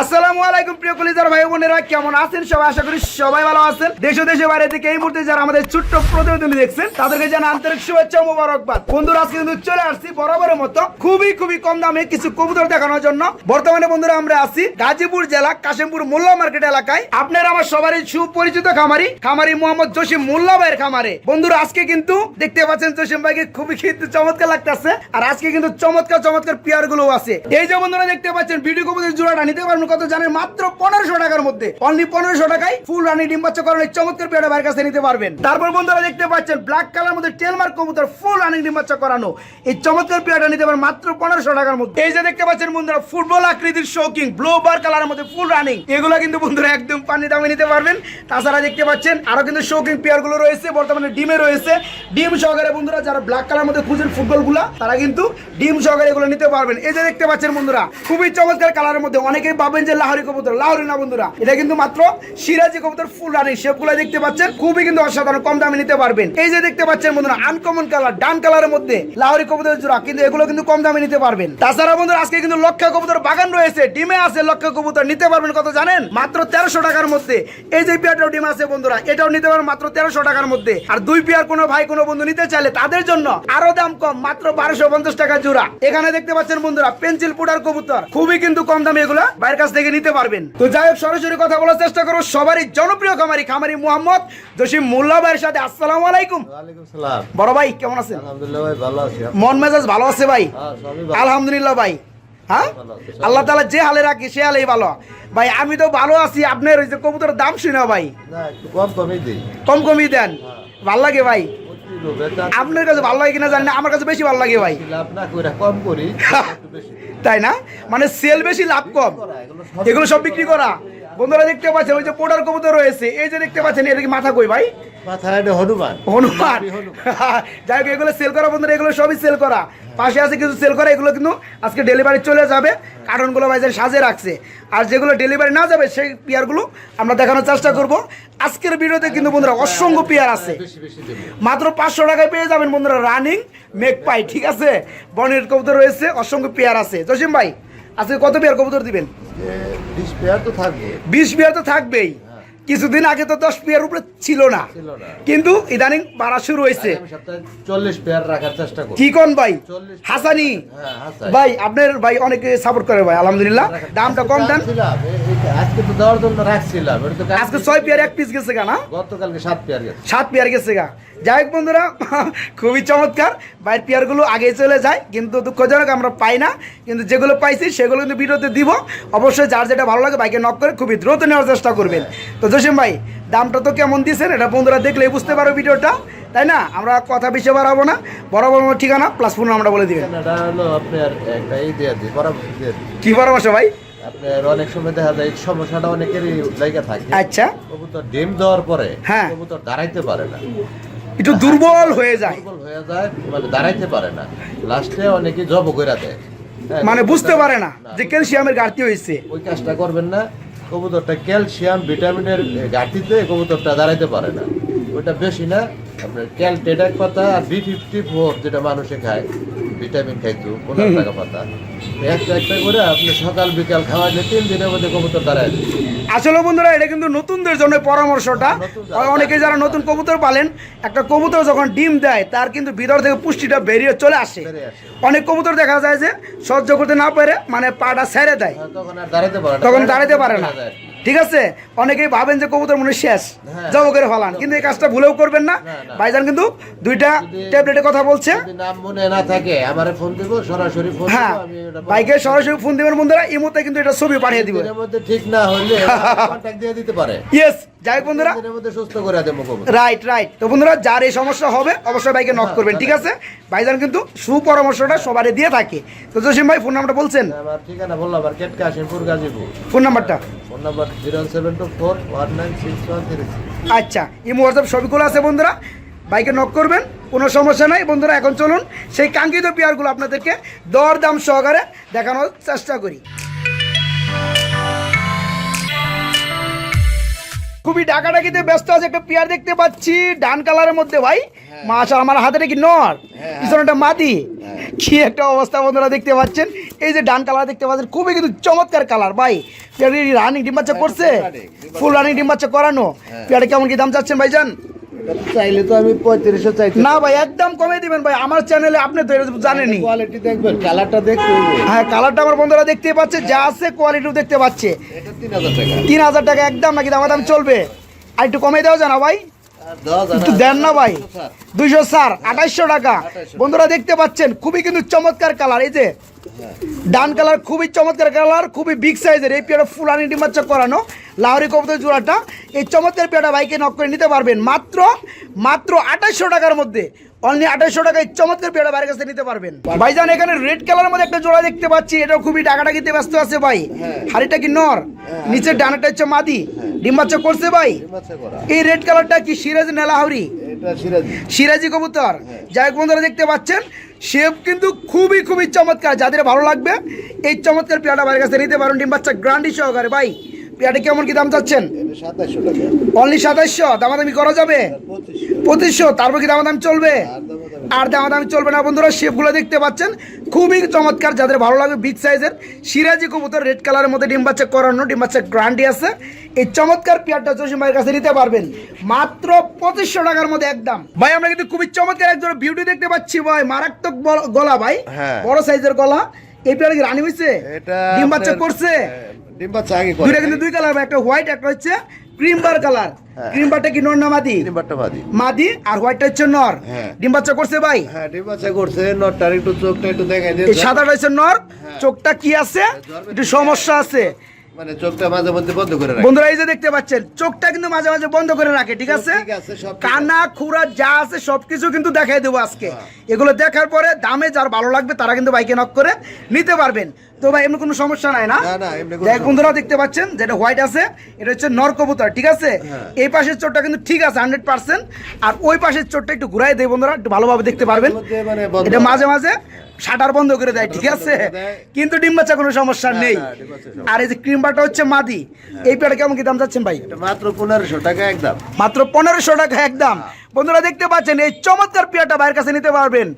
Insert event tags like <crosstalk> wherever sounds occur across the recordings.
আসসালামু আলাইকুম প্রিয় কলিজার ভাই বোনেরা, কেমন আছেন সবাই? আশা করি সবাই ভালো আছেন। দেশ ও দেশের বাইরে থেকে এই মুহূর্তে যারা আমাদের ছোট্ট প্রতিবেদন দেখছেন, তাদেরকে জানা আন্তরিক শুভেচ্ছা ও মোবারকবাদ। বন্ধুরা, আজকে কিন্তু চলে আসছি বরাবরের মতো খুবই খুবই কম দামে কিছু কবুতর দেখানোর জন্য। বর্তমানে বন্ধুরা, আমরা আছি গাজীপুর জেলা কাশিমপুর মোল্লা মার্কেট এলাকায়। আপনারা আমার সবারই সুপরিচিত খামারি খামারি মোহাম্মদ জসিম মোল্লা ভাইয়ের খামারে। বন্ধুরা, আজকে কিন্তু দেখতে পাচ্ছেন জসিম ভাইকে খুবই কিন্তু চমৎকার লাগতেছে। আর আজকে কিন্তু চমৎকার চমৎকার পেয়ারগুলো আছে। এই যে বন্ধুরা, দেখতে পাচ্ছেন ভিডিও কবুতর জোড়াটা নিতে পারবেন কত জানেন মাত্র পনেরোশো টাকার মধ্যে। অনলি পনেরোশো টাকায় ফুল রানি ডিম বাচ্চা চমৎকার পেয়ারটা ভাইয়ের কাছে নিতে পারবেন। তারপর বন্ধুরা দেখতে পাচ্ছেন ব্ল্যাক কালার মধ্যে টেলমার্ক কবুতর ফুল রানিং ডিম করানো। এই চমৎকার পেয়ারটা নিতে পারবেন মাত্র পনেরোশো টাকার মধ্যে। এই যে দেখতে পাচ্ছেন বন্ধুরা, ফুটবল আকৃতির শৌকিং ব্লো বার কালারের মধ্যে ফুল রানিং। এগুলো কিন্তু বন্ধুরা একদম পানি দামে নিতে পারবেন। তাছাড়া দেখতে পাচ্ছেন, আরও কিন্তু শৌকিং পেয়ারগুলো রয়েছে, বর্তমানে ডিমে রয়েছে। ডিম সহকারে বন্ধুরা যারা ব্ল্যাক কালার মধ্যে খুঁজেন ফুটবলগুলা তারা কিন্তু ডিম সহকারে এগুলো নিতে পারবেন। এই যে দেখতে পাচ্ছেন বন্ধুরা, খুবই চমৎকার কালারের মধ্যে অনেকেই ভাবেন যে লাহরি কবুতর, লাহরি না বন্ধুরা। এটা কিন্তু মাত্র সিরাজি কবুতর, ফুল রানিং। শেপগুলো দেখতে পাচ্ছেন, খুবই কিন্তু অসাধারণ, কম দামে নিতে পারবেন। এই যে দেখতে পাচ্ছেন বন্ধুরা আনকমন কালার ডান কালারের মধ্যে লাহরি কবুতর জোড়া, কিন্তু এগুলো কিন্তু কম দামে নিতে পারবেন। তাছাড়া বন্ধুরা, আজকে কিন্তু লক্ষ কবুতর বাগান রয়েছে, ডিমে আছে লক্ষ কবুতর, নিতে পারবেন কত জানেন? মাত্র তেরোশো টাকার মধ্যে। এই যে পেয়ারটাও ডিম আছে বন্ধুরা, এটাও নিতে পারবেন মাত্র তেরোশো টাকার মধ্যে। আর দুই পেয়ার কোনো ভাই, কোনো বন্ধু নিতে চাইলে তাদের জন্য আরও দাম কম, মাত্র বারোশো পঞ্চাশ টাকা জোড়া। এখানে দেখতে পাচ্ছেন বন্ধুরা পেন্সিল পুডার কবুতর, খুবই কিন্তু কম দামে এগুলা বাইরের থেকে নিতে পারবেন। তো যাই হোক সরাসরি কথা বলার চেষ্টা করো। সবারই জনপ্রিয় খামারি খামারি মোহাম্মদ জসিম মোল্লা ভাইয়ের সাথে আসসালামু আলাইকুম। বড় ভাই কেমন আছেন? আলহামদুলিল্লাহ ভাই ভালো আছি। মন মেজাজ ভালো আছে ভাই? হ্যাঁ আলহামদুলিল্লাহ ভাই। হ্যাঁ? আল্লাহ তালা যে হালে রাখি সে হালেই ভালো। ভাই আমি তো ভালো আছি। আপনার ওই যে কবুতরের দাম শুনে ভাই। কম কমই দিই। কম কমই দেন। ভালো লাগে ভাই। আপনার কাছে ভালো লাগে কিনা জানি না আমার কাছে বেশি ভালো লাগে ভাই। লাভ না করে কম করি। তাই না? মানে সেল বেশি লাভ কম। এগুলো সব বিক্রি করা। বন্ধুরা দেখতে পাচ্ছেন ওই যে পোটার কবুতর রয়েছে। এই যে দেখতে পাচ্ছেন এটা কি মাথা কই ভাই? মাথায় এটা হনুমান। হনুমান। <laughs> যাই হোক এগুলো সেল করা বন্ধুরা এগুলো সবই সেল করা। পাশে আছে কিছু সেল করা এগুলো কিন্তু আজকে ডেলিভারি চলে যাবে। কার্টনগুলো বাইজার সাজে রাখছে। আর যেগুলো ডেলিভারি না যাবে সেই পেয়ারগুলো আমরা দেখানোর চেষ্টা করব। আজকের ভিডিওতে কিন্তু বন্ধুরা অসংখ্য পেয়ার আছে। মাত্র পাঁচশো টাকায় পেয়ে যাবেন বন্ধুরা রানিং মেক পাই ঠিক আছে? বনের কবুতর রয়েছে অসংখ্য পেয়ার আছে। জসিম ভাই আজকে কত পেয়ার কবুতর দিবেন? বিশ পেয়ার তো থাকবে। বিশ পেয়ার তো থাকবেই। কিছুদিন আগে তো দশ পেয়ার উপরে ছিল না। কিন্তু ইদানিং বাড়া শুরু হয়েছে। চল্লিশ পেয়ার রাখার চেষ্টা করি কি কোন ভাই? হাসানি। হ্যাঁ ভাই আপনার ভাই অনেকে সাপোর্ট করে ভাই আলহামদুলিল্লাহ। দামটা কম দেন। আজকে তো দেওয়ার জন্য রাখছিলাম। আজকে ছয় পেয়ার এক পিস গেছে গা না? গতকালকে সাত পেয়ার গেছে। সাত পেয়ার গেছে গা। যাই হোক বন্ধুরা <laughs> খুবই চমৎকার। বাইর পেয়ারগুলো আগে চলে যায় কিন্তু দুঃখজনক আমরা পাই না। কিন্তু যেগুলো পাইছি সেগুলো কিন্তু ভিডিওতে দিব। অবশ্যই যার যেটা ভালো লাগে বাইকে নক করে খুবই দ্রুত নেওয়ার চেষ্টা করবেন। তো জসিম ভাই দামটা তো কেমন দিয়েছেন এটা বন্ধুরা দেখলেই বুঝতে পারো ভিডিওটা। তাই না? আমরা কথা বেশি বাড়াবো না। বরাবর আমার ঠিকানা প্লাস ফোন আমরা বলে দিবেন। কি পরামর্শ ভাই? আপনার অনেক সময় দেখা যায় সমস্যাটা অনেকেরই জায়গা থাকে। আচ্ছা। কবুতর ডিম দেওয়ার পরে হ্যাঁ। কবুতর দাঁড়াইতে পারে না। একটু দুর্বল হয়ে যায়। দুর্বল হয়ে যায় মানে দাঁড়াইতে পারে না। লাস্টে অনেকে জব করে দেয়। হ্যাঁ, মানে বুঝতে পারে না যে ক্যালসিয়ামের ঘাটতি হয়েছে। ওই কাজটা করবেন না। কবুতরটা ক্যালসিয়াম ভিটামিনের ঘাটতিতে কবুতরটা দাঁড়াইতে পারে না। ওইটা বেশি না। আপনার ক্যালটেডাক পাতা আর বি ফিফটি ফোর যেটা মানুষে খায় ভিটামিন খাইতো পনেরো টাকা পাতা। একটা একটা করে আপনি সকাল বিকাল খাওয়াইলে তিন দিনের মধ্যে কবুতর দাঁড়ায় আসলে বন্ধুরা এটা কিন্তু নতুনদের জন্য পরামর্শটা। অনেকে যারা নতুন কবুতর পালেন একটা কবুতর যখন ডিম দেয় তার কিন্তু ভিতর থেকে পুষ্টিটা বেরিয়ে চলে আসে। অনেক কবুতর দেখা যায় যে সহ্য করতে না পারে মানে পাটা ছেড়ে দেয়। আর তখন দাঁড়াতে পারে না। ঠিক আছে? অনেকেই ভাবেন যে কবুতর মনে শেষ। হ্যাঁ। জব করে ফেলান। কিন্তু এই কাজটা ভুলেও করবেন না। ভাইজান কিন্তু দুইটা ট্যাবলেটের কথা বলছে। নাম মনে না থাকে আমারে ফোন দিব সরাসরি ফোন হ্যাঁ। বাইকে সরাসরি ফোন দিবেন বন্ধুরা এই মুহূর্তে কিন্তু এটা ছবি পাঠিয়ে দিবেন মধ্যে ঠিক না হলে <laughs> কন্টাক্ট দিয়ে দিতে পারে। ইয়েস যাই হোক বন্ধুরা। মধ্যে সুস্থ করে দেবো রাইট রাইট তো বন্ধুরা যার এই সমস্যা হবে অবশ্যই ভাইকে নক করবেন ঠিক আছে? ভাইজান কিন্তু সুপরামর্শটা সবারই দিয়ে থাকে। তো জসিম ভাই ফোন নাম্বারটা বলছেন? আমার ঠিকানা বললাম আর কেটকা আসিমপুর গাজীপুর। ফোন নাম্বারটা phone number zero seven two four one nine six one three আচ্ছা ইমো হোয়াটসঅ্যাপ সবগুলো আছে বন্ধুরা। বাইকে নক করবেন কোনো সমস্যা নাই। বন্ধুরা এখন চলুন সেই কাঙ্ক্ষিত পেয়ারগুলো আপনাদেরকে দর দাম সহকারে দেখানোর চেষ্টা করি। খুবই ডাকাডাকিতে ব্যস্ত আছে একটা পেয়ার দেখতে পাচ্ছি ডান কালারের মধ্যে ভাই। মাশাল আমার হাতে কি নর? পিছনে একটা মাদি কি একটা অবস্থা বন্ধুরা দেখতে পাচ্ছেন। এই যে ডান কালার দেখতে পাচ্ছেন খুবই কিন্তু চমৎকার কালার ভাই। পেয়ারটি রানিং ডিম বাচ্চা করছে ফুল রানিং ডিম বাচ্চা করানো। হ্যাঁ। কেমন কি দাম চাচ্ছেন ভাইজান? চাইলে তো আমি পঁয়ত্রিশশো চাইছি না ভাই একদম কমে দিবেন ভাই আমার চ্যানেলে আপনি তো জানেনি জানেনই। কোয়ালিটি দেখবেন কালারটা দেখতে হ্যাঁ কালারটা আমার বন্ধুরা দেখতে পাচ্ছে যা আছে কোয়ালিটিও দেখতে পাচ্ছে। এটা তিন হাজার টাকা। একদম নাকি দাম দাম চলবে? আর একটু কমে দেওয়া জানা ভাই। দেন না ভাই। দুইশো সার টাকা। বন্ধুরা দেখতে পাচ্ছেন খুবই কিন্তু চমৎকার কালার এই যে হ্যাঁ। ডান কালার খুবই চমৎকার কালার খুবই বিগ সাইজের এই পেয়ারা ফুলানি ডিমাচ্চা করানো লাহরি কবুতর জোড়াটা। এই চমৎকার পেয়ারা বাইকে নক করে নিতে পারবেন। মাত্র মাত্র আঠাইশশো টাকার মধ্যে। অনলি আঠাইশশো টাকায় চমৎকার পেয়ারা বাইরের কাছে নিতে পারবেন। ভাইজান এখানে রেড কালারের মধ্যে একটা জোড়া দেখতে পাচ্ছি এটাও খুবই ডাকাডাকিতে ব্যস্ত আছে ভাই। হ্যাঁ। হাড়িটা কি নর? নিচের ডানাটা হচ্ছে মাদি। ডিম বাচ্চা করছে ভাই। এই রেড কালারটা কি সিরাজ নেলাহারি এটা সিরাজি। কবুতর। যাই হোক বন্ধুরা দেখতে পাচ্ছেন শেপ কিন্তু খুবই খুবই চমৎকার। যাদের ভালো লাগবে এই চমৎকার পেয়ারটা বাইরের কাছে নিতে পারেন। ডিম বাচ্চা গ্রান্ডি সহকারে ভাই। পেয়ারটা কেমন কি দাম চাচ্ছেন? সাতাশশো অনলি সাতাইশশো। দামাদামি করা যাবে? পঁচিশশো। তারপর কি দামাদাম চলবে? আর দাম দাম আর দামাদামি চলবে না বন্ধুরা শেপগুলো দেখতে পাচ্ছেন। খুবই চমৎকার যাদের ভালো লাগবে বিগ সাইজের সিরাজি কবুতর রেড কালারের মধ্যে ডিম বাচ্চা করানো ডিম বাচ্চা গ্রান্ডি আছে। এই চমৎকার পেয়ারটা জসিম ভাইয়ের কাছে নিতে পারবেন। মাত্র পঁচিশশো টাকার মধ্যে একদম। ভাই আমরা কিন্তু খুবই চমৎকার একজন বিউটি দেখতে পাচ্ছি ভাই। মারাত্মক গলা ভাই। হ্যাঁ। বড় সাইজের গলা। এই প্লেয়ারে কি রানি হয়েছে এটা ডিম বাচ্চা করছে? হ্যাঁ, ডিম বাচ্চা আগে করে দুইটা কিন্তু দুই কালার একটা হোয়াইট একটা হচ্ছে ক্রিম বার কালার। ক্রিম বারটা কি নর না মাদি? ডিম বারটা মাদি। মাদি আর হোয়াইটটা হচ্ছে নর। হ্যাঁ। ডিম বাচ্চা করছে ভাই? হ্যাঁ ডিম বাচ্চা করছে নরটা একটু চোখটা একটু দেখাই দে এই সাদাটা হচ্ছে নর। হ্যাঁ। চোখটা কি আছে? একটু সমস্যা আছে। মানে চোখটা মাঝে মধ্যে বন্ধ করে রাখে। বন্ধুরা এই যে দেখতে পাচ্ছেন চোখটা কিন্তু মাঝে মাঝে বন্ধ করে রাখে ঠিক আছে? কানা খুরা যা আছে সবকিছু কিন্তু দেখাই দেবো আজকে। হ্যাঁ। এগুলো দেখার পরে দামে যার ভালো লাগবে তারা কিন্তু বাইকে নক করে নিতে পারবেন। তো ভাই এমনি কোনো সমস্যা নাই না? দেখ বন্ধুরা দেখতে পাচ্ছেন যেটা হোয়াইট আছে এটা হচ্ছে নর কবুতর ঠিক আছে? হ্যাঁ। এই পাশের চোটটা কিন্তু ঠিক আছে হান্ড্রেড পার্সেন্ট আর ওই পাশের চোটটা একটু ঘুরাই দেয় বন্ধুরা একটু ভালোভাবে দেখতে পারবেন। মানে এটা মাঝে মাঝে শাটার বন্ধ করে দেয় ঠিক আছে। কিন্তু ডিম বাচ্চা কোনো সমস্যা নেই। আর এই যে ক্রিম বাটা হচ্ছে মাদি এই পেয়ারটা কেমন কি দাম যাচ্ছেন ভাই? মাত্র পনেরোশো টাকা একদম। মাত্র পনেরোশো টাকা একদম। বন্ধুরা দেখতে পাচ্ছেন এই চমৎকার পেয়ারটা বাইরের কাছে নিতে পারবেন।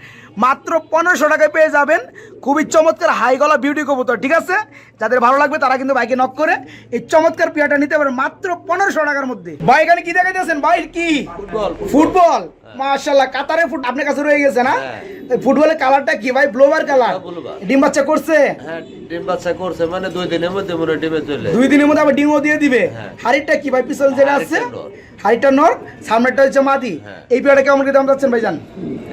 মাত্র পনেরোশো টাকায় পেয়ে যাবেন। খুবই চমৎকার হাই গলা বিউটি কবুতর ঠিক আছে? যাদের ভালো লাগবে তারা কিন্তু বাইকে নক করে এই চমৎকার পেয়ারটা নিতে পারেন মাত্র পনেরোশো টাকার মধ্যে। ভাই এখানে কি দেখাইতেছেন? ভাই কি? ফুটবল ফুটবল মাশাল্লাহ কাতারে ফুট আপনার কাছে রয়ে গেছে না? হ্যাঁ। ফুটবলের কালারটা কি ভাই? ব্লোবার কালার ব্লোবার। ডিম বাচ্চা করছে? হ্যাঁ ডিম বাচ্চা করছে মানে দুই দিনের মধ্যে মনে হয় ডিমে চলে। দুই দিনের মধ্যে আবার ডিমও দিয়ে দিবে। হ্যাঁ। হাড়িটা কি ভাই? পিছন যেটা আছে? হাড়িটা নর। সামনেটা হচ্ছে মাদি। হ্যাঁ। এই পেয়ারটা কেমন কি দাম ভাইজান?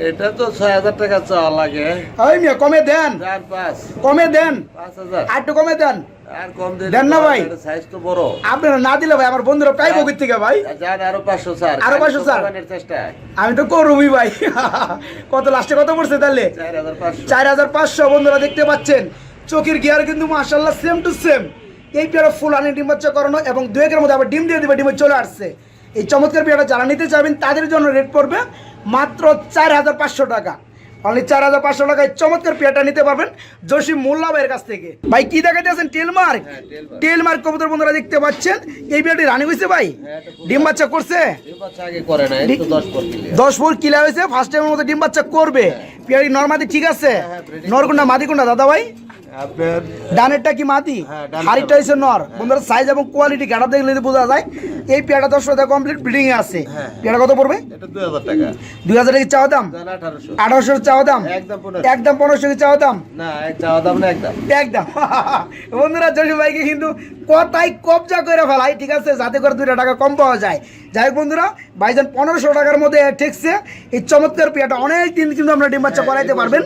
এটা তো ছয় হাজার টাকা চাওয়া লাগে। ওই মিয়া কমে দেন। কমে দেন। আর একটু কমে দেন। আর কম দেন না ভাই? সাইজ তো বড়। আপনারা না দিলে ভাই আমার বন্ধুরা প্রায় বকির থেকে ভাই। যান আরও পাঁচশো স্যার আরও 500 স্যার? আমি তো করবই ভাই। <laughs> কত লাস্টে কত পড়ছে তাহলে? চার হাজার পাঁচশো। বন্ধুরা দেখতে পাচ্ছেন। চোখের গিয়ার কিন্তু মাসাল্লাহ সেম টু সেম এই পেয়ারা ফুল আনি ডিম বাচ্চা করানো এবং দু একের মধ্যে আবার ডিম দিয়ে দিবে ডিমে চলে আসছে। এই চমৎকার পেয়ারা যারা নিতে চাইবেন তাদের জন্য রেট পড়বে মাত্র চার হাজার পাঁচশো টাকা। অনলি চার হাজার পাঁচশো টাকায় চমৎকার পেয়ারটা নিতে পারবেন জসিম মোল্লা ভাইয়ের কাছ থেকে। ভাই কি দেখাইতেছেন টেলমার্ক হ্যাঁ। টেলমার্ক কবুতর বন্ধুরা দেখতে পাচ্ছেন। এই পেয়ারটি রানি হয়েছে ভাই? হ্যাঁ, ডিম বাচ্চা করছে? দশ ফুট কিলা। হয়েছে ফার্স্ট টাইমের মতো ডিম বাচ্চা করবে। পেয়ারি নর্মাদি ঠিক আছে? হ্যাঁ, নরকুন্ডা মাদি কোনটা দাদা ভাই? ডানেরটা কি মাদি? হ্যাঁ, হাড়িটা হচ্ছে নর। বন্ধুরা সাইজ এবং কোয়ালিটি গাড়া দেখলে বোঝা যায়। এই দশ টাকা কমপ্লিট ব্রিডিং এ আছে। হ্যাঁ। কত পড়বে? দুই হাজার টাকা। চাওয়া দাম? আঠারোশো। চাওয়া দাম? একদম পনেরোশো। চাওয়া দাম? একদম। <laughs> বন্ধুরা জসু ভাইকে কিন্তু কথাই কবজা করে ফেলাই ঠিক আছে? যাতে করে দুইটা টাকা কম পাওয়া যায়। যাই হোক বন্ধুরা ভাইজান পনেরোশো টাকার মধ্যে ঠেকছে। এই চমৎকার পেয়াটা অনেক দিন কিন্তু আপনার ডিম বাচ্চা করাইতে পারবেন।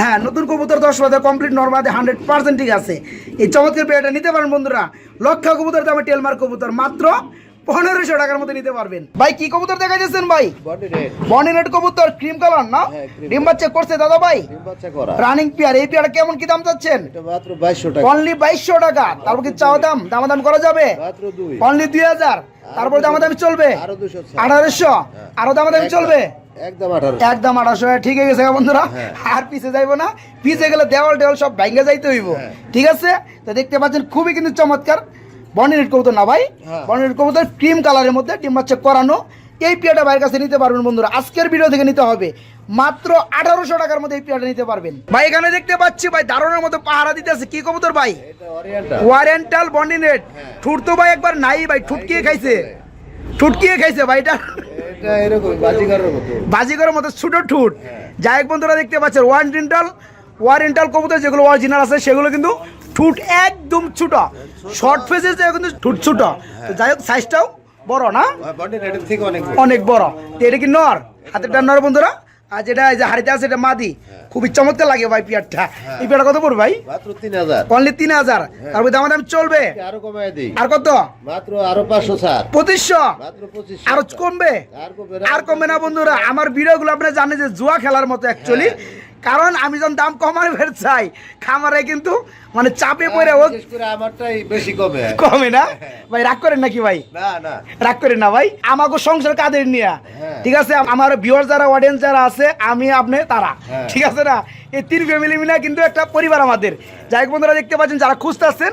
হ্যাঁ নতুন কবুতর দশ বাজার কমপ্লিট নর্মাদে হান্ড্রেড পার্সেন্ট ঠিক আছে। এই চমৎকার পেয়াটা নিতে পারেন বন্ধুরা। লক্ষ কবুতর দামে টেলমার কবুতর মাত্র পনেরোশো টাকার মধ্যে নিতে পারবেন। ভাই কি কবুতর দেখা যাচ্ছেন ভাই বডি রেড কবুতর ক্রিম কালার না? হ্যাঁ, ডিম বাচ্চা করছে দাদা ভাই? রানিং পেয়ার এই পেয়ারটা কেমন কি দাম চাচ্ছেন? অনলি বাইশশো টাকা। তারপর কি চাওয়া দাম? দামাদাম করা যাবে? অনলি দুই। হাজার। তারপর দামাদামি চলবে। আঠারোশো। আরও দামাদামি চলবে? একদম আঠারোশো। ঠিক হয়ে গেছে বন্ধুরা। হ্যাঁ। আর পিছে যাইবো না। পিছে গেলে দেওয়াল টেওয়াল সব ভেঙে যাইতে হইব। হ্যাঁ। ঠিক আছে? তো দেখতে পাচ্ছেন খুবই কিন্তু চমৎকার। বর্ণিনেট কবুতর না ভাই? হ্যাঁ। বর্ণিনেট কবুতর ক্রিম কালারের মধ্যে ডিম বাচ্চা করানো। এই পিয়াটা ভাইয়ের কাছে নিতে পারবেন বন্ধুরা। আজকের ভিডিও থেকে নিতে হবে মাত্র আঠারোশো টাকার মধ্যে এই পিয়াটা নিতে পারবেন। ভাই এখানে দেখতে পাচ্ছি ভাই দারুণের মতো পাহারা দিতে আছে। কি কবুতর ভাই? ওয়ারেন্টাল বন্ডিনেট ঠুট তো ভাই একবার নাই ভাই ঠুটকিয়ে খাইছে। ঠুটকিয়ে খাইছে ভাই এটা এরকম মতো। ছোট ঠুট। যাই হোক বন্ধুরা দেখতে পাচ্ছেন ওয়ারেন্টাল ওয়ারেন্টাল কবুতর যেগুলো অরিজিনাল আছে সেগুলো কিন্তু ঠুট একদম ছোট। শর্ট ফেসেস কিন্তু ঠুট ছোট। তো যাই হোক সাইজটাও বড় না? অনেক বড়। তো এটা কি নর? হাতেরটা নর বন্ধুরা? আর যেটা এই যে হাড়িতে আছে এটা মাদি। খুবই চমৎকার লাগে ভাই পিয়ারটা। এই পিয়ারটা কত পড়বে ভাই? মাত্র তিন হাজার। অনলি তিন হাজার। তারপরে দাম দাম চলবে? আরও কমায় দিই। আর কত? মাত্র আরও পাঁচশো স্যার। পঁচিশশো? আরও কমবে? আর কমবে আর কমবে না বন্ধুরা। আমার ভিডিওগুলো আপনারা জানেন যে জুয়া খেলার মতো অ্যাকচুয়ালি কারণ আমি যখন দাম কমানো ফের চাই খামারে কিন্তু মানে চাপে পড়ে ও আমারটাই বেশি কমে। কমে না? ভাই রাগ করেন নাকি ভাই? না না। রাগ করেন না ভাই? আমাকে সংসার কাদের নিয়ে? হ্যাঁ। ঠিক আছে আমার ভিউয়ার যারা অডিয়েন্স যারা আছে আমি আপনি তারা। হ্যাঁ। ঠিক আছে না? এই তিন ফ্যামিলি মিলে কিন্তু একটা পরিবার আমাদের। যাই হোক বন্ধুরা দেখতে পাচ্ছেন যারা খুঁজতেছেন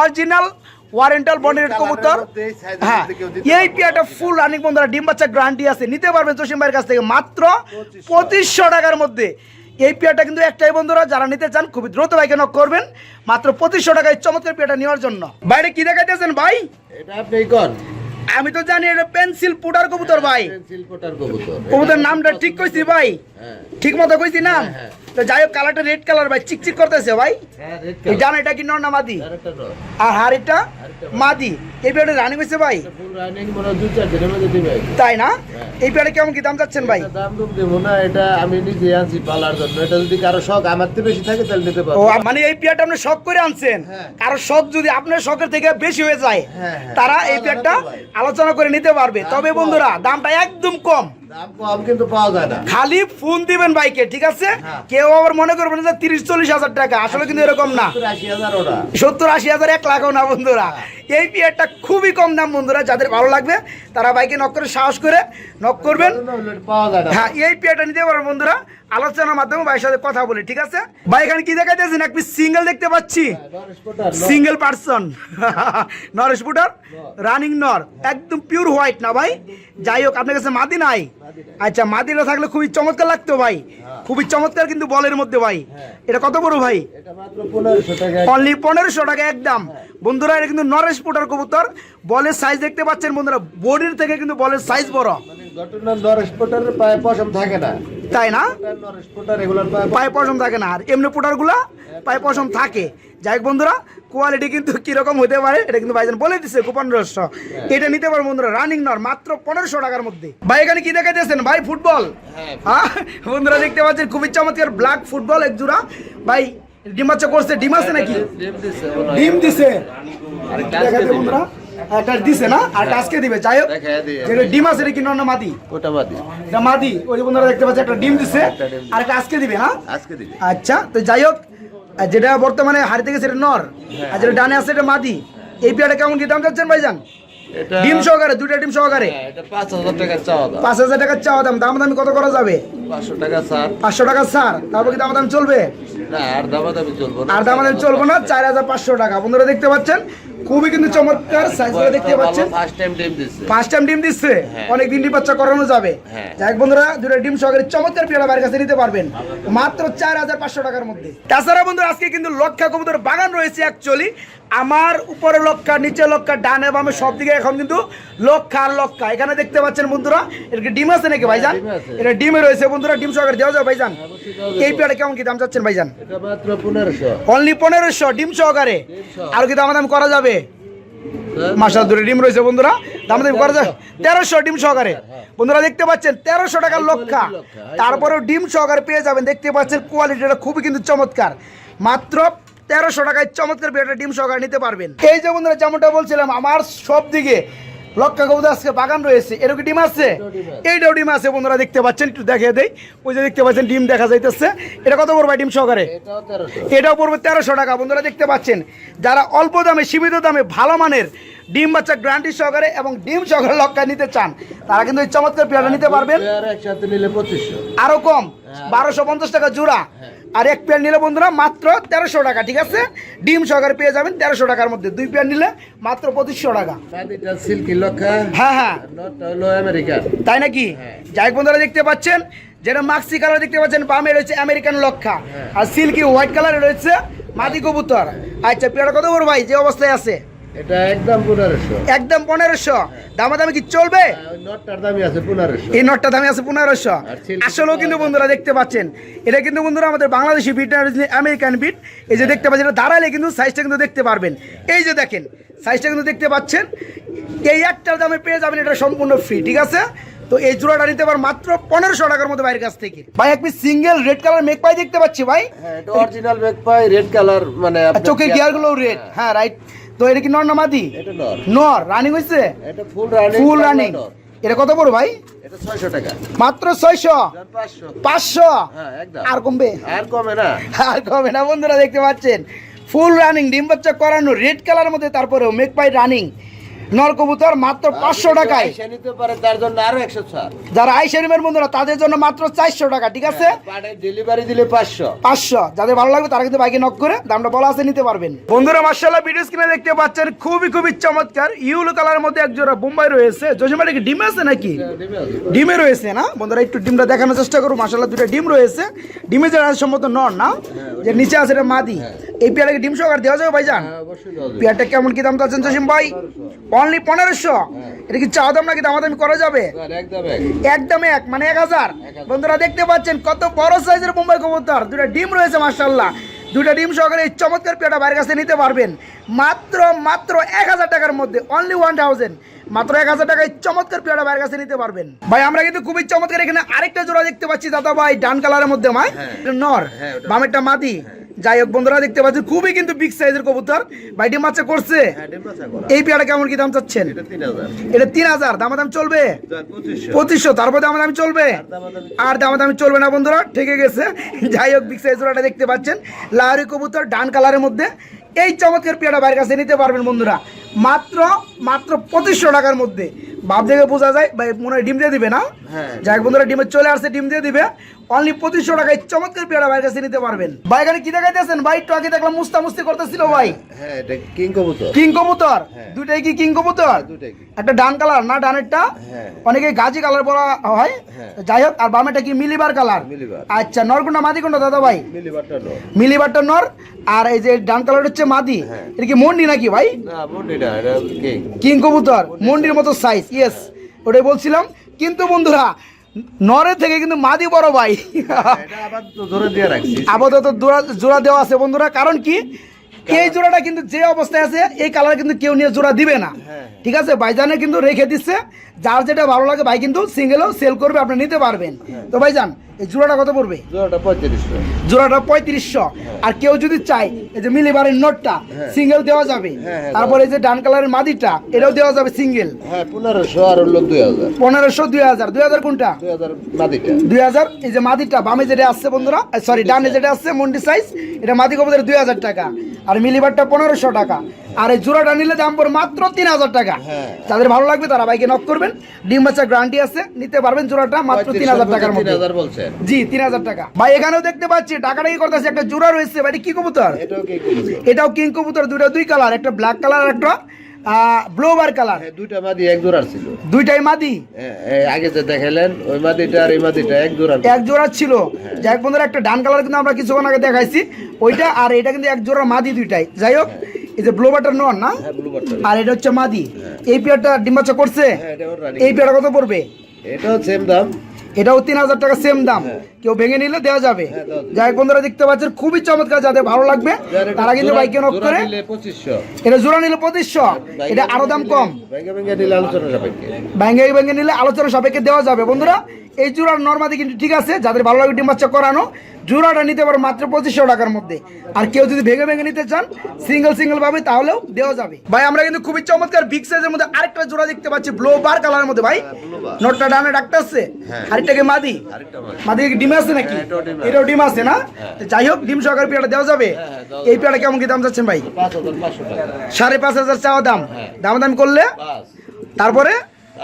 অরিজিনাল ওয়ারেন্টাল কালারের কবুতর। হ্যাঁ এই পিয়াটা ফুল রানিং বন্ধুরা ডিম বাচ্চা গ্যারান্টি আছে। নিতে পারবেন জসিম ভাইয়ের কাছ থেকে মাত্র পঁচিশশো টাকার মধ্যে। এই পেয়াটা কিন্তু একটাই বন্ধুরা যারা নিতে চান খুবই দ্রুত ভাই কেন করবেন। মাত্র পঁচিশশো টাকায় চমৎকার পেয়াটা নেওয়ার জন্য। বাইরে কি দেখাইতেছেন ভাই? এটা আপনি কোন? আমি তো জানি এটা পেন্সিল পুটার কবুতর ভাই। পেন্সিল পোটার কবুতর। কবুতর নামটা ঠিক কইছি ভাই। হ্যাঁ। ঠিক মতো কইছি নাম? হ্যাঁ, তো যাই হোক কালারটা রেড কালার ভাই চিকচিক করতেছে ভাই। হ্যাঁ জান এটা কি নর না মাদি? আর হাড়িটা মাদি। এই পেয়ারটা রানি হয়েছে ভাই। হয় তাই না? হ্যাঁ। এই পেয়ারে কেমন কি দাম চাচ্ছেন ভাই? এটা দাম দেবো না এটা আমি নিজে আনছি পালার জন্য। এটা যদি কারও শখ আমার থেকে বেশি থাকে তাহলে নিতে পারব। মানে এই পেয়ারটা আপনি শখ করে আনছেন? হ্যাঁ। কারণ শখ যদি আপনার শখের থেকে বেশি হয়ে যায় হ্যাঁ, হ্যাঁ। তারা এই পেয়ারটা আলোচনা করে নিতে পারবে। তবে বন্ধুরা দামটা একদম কম। খালি ফোন দিবেন বাইকে ঠিক আছে? হ্যাঁ। কেউ আবার মনে করবেন যে তিরিশ চল্লিশ হাজার টাকা আসলে কিন্তু এরকম না। সত্তর, আশি হাজার এক লাখও না বন্ধুরা। এই পিয়ারটা খুবই কম দাম বন্ধুরা যাদের ভালো লাগবে তারা বাইকে নক করে সাহস করে নক করবেন। হ্যাঁ এই পিয়ারটা নিতে পারবেন বন্ধুরা। আলোচনার মাধ্যমে ভাইয়ের সাথে কথা বলি ঠিক আছে? ভাই এখানে কি দেখাইতেছেন? এক পিস সিঙ্গেল দেখতে পাচ্ছি। সিঙ্গেল পার্সন নরেশ পুটার? রানিং <laughs> নর। একদম পিওর হোয়াইট না ভাই? যাই হোক আপনার কাছে মাদি নাই? আচ্ছা মাদি না থাকলে খুবই চমৎকার লাগতো ভাই। খুবই চমৎকার কিন্তু বলের মধ্যে ভাই। এটা কত বড় ভাই? অনলি পনেরোশো টাকা। একদম। বন্ধুরা এটা কিন্তু নরেশ পুটার কবুতর। বলের সাইজ দেখতে পাচ্ছেন বন্ধুরা বডির থেকে কিন্তু বলের সাইজ বড়। মানে ঘটনা নরেশ পোটারের পায়ে পশম থাকে না। তাই না? নরেশ পোটার এগুলোর পায়ে পায়ে পশম থাকে না। আর এমনি পুটারগুলা পায়ে পশম থাকে। যাই বন্ধুরা কোয়ালিটি কিন্তু কীরকম হতে পারে এটা কিন্তু ভাইজান বলে দিচ্ছে কুপন রহস্য। এটা নিতে পারো বন্ধুরা রানিং নর মাত্র পনেরোশো টাকার মধ্যে। ভাই এখানে কি দেখাইতেছেন? ভাই ফুটবল হ্যাঁ। হ্যাঁ বন্ধুরা দেখতে পাচ্ছেন খুবই চমৎকার ব্ল্যাক ফুটবল এক জোড়া। ভাই ডিম বাচ্চা করছে ডিম আছে নাকি? ডিম দিচ্ছে ডিম দিছে। বন্ধুরা। একটা দিছে না? আর আজকে দিবে। যাই হোক যেটা ডিম আছে এটা কি মাদি? ওটা বাদি এটা মাদি। ওই বন্ধুরা দেখতে পাচ্ছি একটা ডিম দিছে। আর একটা আজকে দিবে না আজকে দিবি। আচ্ছা তো যাই হোক যেটা বর্তমানে নর আর যেটা ডানে আছে এটা মাদি। এই পেয়ারটা কেমন কি দাম চাচ্ছেন ভাইজান? ডিম সহকারে দুইটা ডিম সহকারে? হ্যাঁ, পাঁচ হাজার টাকার চাওয়া দাম। দাম। দামি কত করা যাবে? পাঁচশো টাকা স্যার তারপর কি দাম দাম চলবো আর দাম দাম চলবে না চার হাজার পাঁচশো টাকা। বন্ধুরা দেখতে পাচ্ছেন খুবই কিন্তু চমৎকার সাইজ দেখতে পাচ্ছেন। ফার্স্ট টাইম ডিম দিচ্ছে। পাঁচ টাইম ডিম দিচ্ছে? হ্যাঁ। অনেক দিন ডিম বাচ্চা করানো যাবে। যাক বন্ধুরা দুটো ডিম সহকারে চমৎকার পেয়ারা বাড়ির কাছে নিতে পারবেন। মাত্র চার হাজার পাঁচশো টাকার মধ্যে। তাছাড়া বন্ধুরা আজকে কিন্তু লক্ষা কবুতর বাগান রয়েছে অ্যাকচুয়ালি আমার উপরে লক্ষা নিচে লক্ষা ডানে বামে সব দিকে এখন কিন্তু লক্ষা আর লক্ষা এখানে দেখতে পাচ্ছেন বন্ধুরা এটা ডিম আছে নাকি ভাইজান? ডিম এটা ডিমে রয়েছে বন্ধুরা ডিম সহকারে দেওয়া যাবে ভাইজান। দেওয়া এই পেয়ারা কেমন কি দাম চাচ্ছেন ভাইজান? এটা মাত্র পনেরোশো। অনলি পনেরোশো ডিম সহকারে। আর কি দাম দাম করা যাবে? মাসাল দূরে ডিম রয়েছে বন্ধুরা। দাম দাম করা যায় তেরোশো। ডিম সহকারে। বন্ধুরা দেখতে পাচ্ছেন তেরোশো টাকার লক্ষা তারপরেও ডিম সহকারে পেয়ে যাবেন। দেখতে পাচ্ছেন কোয়ালিটিটা খুবই কিন্তু চমৎকার। মাত্র তেরোশো টাকায় চমৎকার পেয়ে ডিম সহকারে নিতে পারবেন। এই যে বন্ধুরা যেমনটা বলছিলাম আমার সব দিকে লক্ষা কবুতর আজকে বাগান রয়েছে। এরকম ডিম আছে? এইটাও ডিম আছে বন্ধুরা দেখতে পাচ্ছেন? একটু দেখিয়ে দেই। ওই যে দেখতে পাচ্ছেন ডিম দেখা যাইতেছে। এটা কত ভাই ডিম সহকারে? এটাও পড়বে তেরোশো টাকা। বন্ধুরা দেখতে পাচ্ছেন? যারা অল্প দামে সীমিত দামে ভালো মানের ডিম বাচ্চা গ্রান্টি সহকারে এবং ডিম সহকারে লক্ষা নিতে চান তারা কিন্তু এই চমৎকার পেয়ারা নিতে পারবেন। আরও কম বারোশো পঞ্চাশ টাকা জোড়া। আর এক পেয়ার নিলে বন্ধুরা মাত্র তেরোশো টাকা ঠিক আছে? ডিম সহকারে পেয়ে যাবেন তেরোশো টাকার মধ্যে। দুই পেয়ার নিলে মাত্র পঁচিশশো টাকা। হ্যাঁ হ্যাঁ। তাই নাকি? হ্যাঁ। যাই বন্ধুরা দেখতে পাচ্ছেন যেটা মাক্সি কালার দেখতে পাচ্ছেন বামে রয়েছে আমেরিকান লক্ষা। হ্যাঁ। আর সিল্কি হোয়াইট কালারে রয়েছে মাদি কবুতর। আচ্ছা পেয়ারা কত বড় ভাই? যে অবস্থায় আছে। এটা একদম পনেরোশো। একদম পনেরোশো। দামাদামি কি চলবে? নটটার আছে পনেরোশো। এই নটটা দামে আছে আসলেও কিন্তু বন্ধুরা দেখতে পাচ্ছেন এটা কিন্তু বন্ধুরা আমাদের বাংলাদেশি বিট আমেরিকান বিট এই যে দেখতে পাচ্ছেন এটা দাঁড়ালে কিন্তু সাইজটা কিন্তু দেখতে পারবেন। এই যে দেখেন সাইজটা কিন্তু দেখতে পাচ্ছেন। এই একটার দামে পেয়ে যাবেন এটা সম্পূর্ণ ফ্রি ঠিক আছে? তো এই জোড়াটা নিতে পার মাত্র পনেরোশো টাকার মধ্যে বাইরের কাছ থেকে। ভাই এক piece single red colour magpie দেখতে পাচ্ছি ভাই? হ্যাঁ অরিজিনাল ব্যাগ পাই রেড কালার মানে চোখের গিয়ারগুলো রেড হ্যাঁ রাইট তো এটা কি নর না মাদি? নর। রানিং হয়েছে এটা ফুল রানিং এটা কত বড় ভাই? এটা ছয়শো টাকা। মাত্র ছয়শো? পাঁচশো। হ্যাঁ আর কমবে? আর না। আর কবে না বন্ধুরা দেখতে পাচ্ছেন। ফুল রানিং ডিম বাচ্চা করানো রেড কালার মধ্যে তারপরেও মেক পাই রানিং নর কবুতর মাত্র পাঁচশো টাকায়। সে নিতে পারে তার জন্য আরও একশো ছাড়। যারা বন্ধুরা তাদের জন্য মাত্র চারশো টাকা ঠিক আছে? ডেলিভারি দিলে পাঁচশো। পাঁচশো। যাদের ভালো লাগবে তারা কিন্তু বাইকে নক করে দামটা বলা আছে নিতে পারবেন। বন্ধুরা মার্শাল্লাহ ভিডিও স্ক্রিনে দেখতে পাচ্ছেন খুবই খুবই চমৎকার ইউলো কালারের মধ্যে এক জোড়া বোম্বাই রয়েছে। জসিমাটা কি ডিম আছে নাকি? ডিমে রয়েছে না? বন্ধুরা একটু ডিমটা দেখানোর চেষ্টা করো মাসাল্লাহ দুটো ডিম রয়েছে। ডিমে যারা সম্ভবত নর না? যে নিচে আছে এটা মাদি। এই পেয়ারাকে ডিম সহকার দেওয়া যাবে ভাইজান? হ্যাঁ। পেয়ারটা কেমন কি দাম চাচ্ছেন জসিম ভাই? অনলি পনেরোশো। এটা কি চাওয়া দাম নাকি দামাদামি করা যাবে? একদম এক। মানে এক হাজার। বন্ধুরা দেখতে পাচ্ছেন কত বড় সাইজের বোম্বাই কবুতর। দুটা ডিম রয়েছে মার্শাল্লাহ দুটা ডিম সহকারে এই চমৎকার পেয়াটা বাইরের কাছে নিতে পারবেন। মাত্র মাত্র এক হাজার টাকার মধ্যে অনলি ওয়ান থাউজেন্ড মাত্র এক হাজার টাকায় চমৎকার পেয়াটা বাইরের কাছে নিতে পারবেন। ভাই আমরা কিন্তু খুবই চমৎকার এখানে আরেকটা জোড়া দেখতে পাচ্ছি দাদা ভাই ডান কালারের মধ্যে মাই এটা নর হ্যাঁ। বামেরটা মাদি। যাই হোক বন্ধুরা দেখতে পাচ্ছি খুবই কিন্তু বিগ সাইজের কবুতর। ভাই ডিম বাচ্চা করছে? হ্যাঁ এই পেয়ারা কেমন কি দাম চাচ্ছেন? এটা তিন হাজার। দামাদাম চলবে? পঁচিশশো। তারপর দাম দামি চলবে। আর দাম দামি চলবে না বন্ধুরা ঠেকে গেছে। যাই হোক বিগ সাইজ জোড়াটা দেখতে পাচ্ছেন। লাহরি কবুতর ডান কালারের মধ্যে। এই চমৎকার পেয়ারা বাইরের কাছে নিতে পারবেন বন্ধুরা। মাত্র মাত্র পঁচিশশো টাকার মধ্যে। ভাব দেখে বোঝা যায় মনে হয় ডিম দিয়ে দিবে না? হ্যাঁ। যাই হোক বন্ধুরা ডিমে চলে আসছে ডিম দিয়ে দিবে। অনলি পঁচিশশো টাকায় চমৎকার পেয়ারা বাইরের কাছে নিতে পারবেন। ভাই এখানে কি দেখাইতেছেন ভাই আগে দেখলাম মুস্তা মুস্তি করতেছিল ভাই। হ্যাঁ এটা কিং কবুতর। কিং কবুতর? হ্যাঁ। দুইটাই কি কিং কবুতর? কি। একটা ডান কালার না ডানেরটা? হ্যাঁ। অনেকে গাজি কালার বলা হয়। হ্যাঁ। যাই হোক আর বামেটা কি মিলিবার কালার। আচ্ছা নরকুন্ডা মাদি কোনটা দাদা ভাই? মিলিবারটা নর। আর এই যে ডান কালার হচ্ছে মাদি। হ্যাঁ। এটা কি মন্ডি নাকি ভাই? কিং। কবুতর মন্ডির মতো সাইজ ইয়েস ওটাই বলছিলাম। কিন্তু বন্ধুরা নরের থেকে কিন্তু মাদি বড় ভাই। আপাতত জোড়া জোড়া দেওয়া আছে বন্ধুরা কারণ কি? এই জোড়াটা কিন্তু যে অবস্থায় আছে এই কালার কিন্তু কেউ নিয়ে জোড়া দিবে না। হ্যাঁ। ঠিক আছে? বাইজানে কিন্তু রেখে দিচ্ছে। যার যেটা ভালো লাগে ভাই কিন্তু সিঙ্গেলও সেল করবে আপনি নিতে পারবেন। হ্যাঁ। তো ভাইজান এই জোড়াটা কত পড়বে? জোড়াটা পঁয়ত্রিশশো। আর কেউ যদি চায় এই যে মিলিবারের নোটটা হ্যাঁ। সিঙ্গেল দেওয়া যাবে। হ্যাঁ, হ্যাঁ, তারপর এই যে ডান কালারের মাদিটা এটাও দেওয়া যাবে সিঙ্গেল হ্যাঁ পনেরোশো আর হলো দুই হাজার। পনেরোশো দুই হাজার। দুই হাজার কোনটা? দুই হাজার এই যে মাদিটা বামে যেটা আসছে বন্ধুরা সরি ডানে যেটা আসছে মন্ডি সাইজ এটা মাদি কবুতর দুই হাজার টাকা। আর মিলিবারটা পনেরোশো টাকা। আর এই জোড়াটা নিলে দাম পড়ে মাত্র তিন হাজার টাকা। হ্যাঁ। যাদের ভালো লাগবে তারা বাইকে নক করবেন। ডিম বাচ্চা গ্যারান্টি আছে নিতে পারবেন জোড়াটা মাত্র তিন হাজার টাকার মধ্যে। জি তিন হাজার টাকা। ভাই এখানেও দেখতে পাচ্ছি টাকাটাকি করতেছে? একটা জোড়া রয়েছে। ভাই কি কবুতর? এটাও কি কিং কবুতর দুইটা দুই কালার একটা ব্ল্যাক কালার আর একটা ব্লোবার কালার হ্যাঁ দুইটা মাদি এক জোড়ার ছিল। দুইটাই মাদি? হ্যাঁ, আগে যে দেখাইলেন ওই মাদিটা আর এই মাদিটা এক জোড়া ছিল। যাই বন্ধুরা একটা ডান কালার কিন্তু আমরা কিছুক্ষণ আগে দেখাইছি। ওইটা আর এটা কিন্তু এক জোড়া মাদি দুইটাই। যাই হোক এই যে ব্লোবারটা নন না? হ্যাঁ ব্লু আর এটা হচ্ছে মাদি। এই পেয়ারটা ডিম্বাচা করছে? হ্যাঁ এই পেয়ারটা কত পড়বে? এটাও সেম দাম। এটাও তিন হাজার টাকা সেম দাম। হ্যাঁ। কেউ ভেঙে নিলে দেওয়া যাবে। হ্যাঁ, যাই বন্ধুরা দেখতে পাচ্ছেন খুবই চমৎকার যাদের ভালো লাগবে তারা কিন্তু বাইকে নক করে। এটা জোড়া নিলে পঁচিশশো। এটা আরও দাম কম। ব্যাঙ্গে ব্যাঙ্গে নিলে আলোচনা সাপেক্ষে দেওয়া যাবে বন্ধুরা। এই জোড়ার নর্মাদি কিন্তু ঠিক আছে যাদের ভালো লাগে ডিম বাচ্চা করানো জোড়াটা নিতে পারো মাত্র পঁচিশশো টাকার মধ্যে। আর কেউ যদি ভেঙে ভেঙে নিতে চান সিঙ্গেল সিঙ্গেল ভাবে তাহলেও দেওয়া যাবে। ভাই আমরা কিন্তু খুবই চমৎকার বিগ সাইজের মধ্যে আরেকটা জোড়া দেখতে পাচ্ছি ব্লো বার কালারের মধ্যে ভাই। নোটটা ডানে ডাক্তার আছে হ্যাঁ। আরেকটাকে মাদি? মাদি। ডিম আছে নাকি? হ্যাঁ, এটাও ডিম আছে। না? যাই হোক ডিম সহকারে পেয়ারা দেওয়া যাবে। হ্যাঁ, এই পেয়ারা কেমন কি দাম যাচ্ছেন ভাই? সাড়ে পাঁচ হাজার চাওয়া দাম। হ্যাঁ। দাম দাম করলে? তারপরে?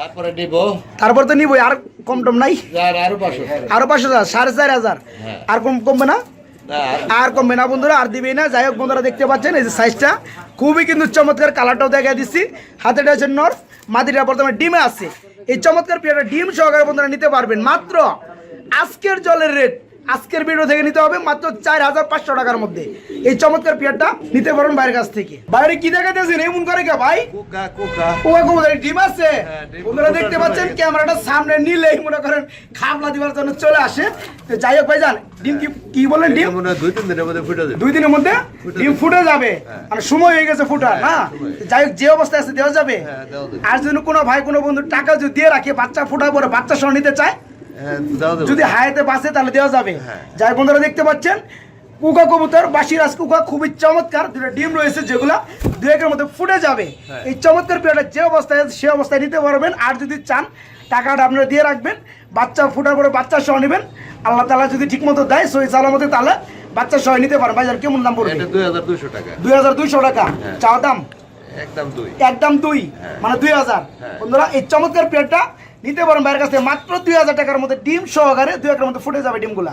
তারপরে নিব। তারপর তো নিবই আর কম টম নাই? আরও পাঁচশো। আরও পাঁচশো সাড়ে চার হাজার। হ্যাঁ। আর কম কমবে না? আর কমবে না। বন্ধুরা আর দিবে না। যাই হোক বন্ধুরা দেখতে পাচ্ছেন এই যে সাইজটা খুবই কিন্তু চমৎকার কালারটাও দেখা দিচ্ছি। হাতেটা হচ্ছে নর মাটিটা বর্তমানে ডিমে আছে। এই চমৎকার পেয়ারটা ডিম সহকারে বন্ধুরা নিতে পারবেন। মাত্র আজকের জলের রেট আজকের ভিডিও থেকে নিতে হবে মাত্র চার হাজার পাঁচশো টাকার মধ্যে। এই চমৎকার পেয়ারটা নিতে পারেন বাইরের কাছ থেকে। বাইরে কি দেখাতেছেন এমন করে কে ভাই? ডিম আছে? হ্যাঁ, বন্ধুরা কবুতর দেখতে পাচ্ছেন। ক্যামেরাটা সামনে নিলেই মনে করেন খাবলা দিবার জন্য চলে আসে। তো যাই হোক ভাই জান ডিম কি কি বললেন ডিম? হয় দুই তিন দিনের মধ্যে ফুটে দুই দিনের মধ্যে ডিম ফুটে যাবে। হ্যাঁ। মানে সময় হয়ে গেছে ফুটার না? হ্যাঁ, যাই হোক যে অবস্থায় আছে দেওয়া যাবে। হ্যাঁ। আর যদি কোনো ভাই কোনো বন্ধু টাকা যদি দিয়ে রাখে বাচ্চা ফুটার পরে বাচ্চা সহ নিতে চায় হ্যাঁ যদি হায়াতে বাসে তাহলে দেওয়া যাবে। হ্যাঁ। যাই বন্ধুরা দেখতে পাচ্ছেন কুকা কবুতর বাসিরাজ কুকা খুবই চমৎকার। দুটো ডিম রয়েছে যেগুলা দু একের মধ্যে ফুটে যাবে। হ্যাঁ। এই চমৎকার পেয়ারটা যে অবস্থায় আছে সে অবস্থায় নিতে পারবেন। আর যদি চান টাকাটা আপনারা দিয়ে রাখবেন। বাচ্চা ফুটার পরে বাচ্চা সহ নেবেন। আল্লাহ তালা যদি ঠিক মতো দেয় সই সালামতে তাহলে বাচ্চা সহ নিতে পারেন। বাজার কেমন দাম পড়বে? দুই হাজার দুইশো টাকা। দুই হাজার দুইশো টাকা। হ্যাঁ। চাওয়া দাম? একদম দুই। একদম দুই। হ্যাঁ। মানে দুই হাজার। হ্যাঁ। বন্ধুরা এই চমৎকার পেয়ারটা নিতে পারেন বাইরের থেকে মাত্র দুই হাজার টাকার মধ্যে ডিম সহকারে দুই একটার মধ্যে ফুটে যাবে ডিমগুলা।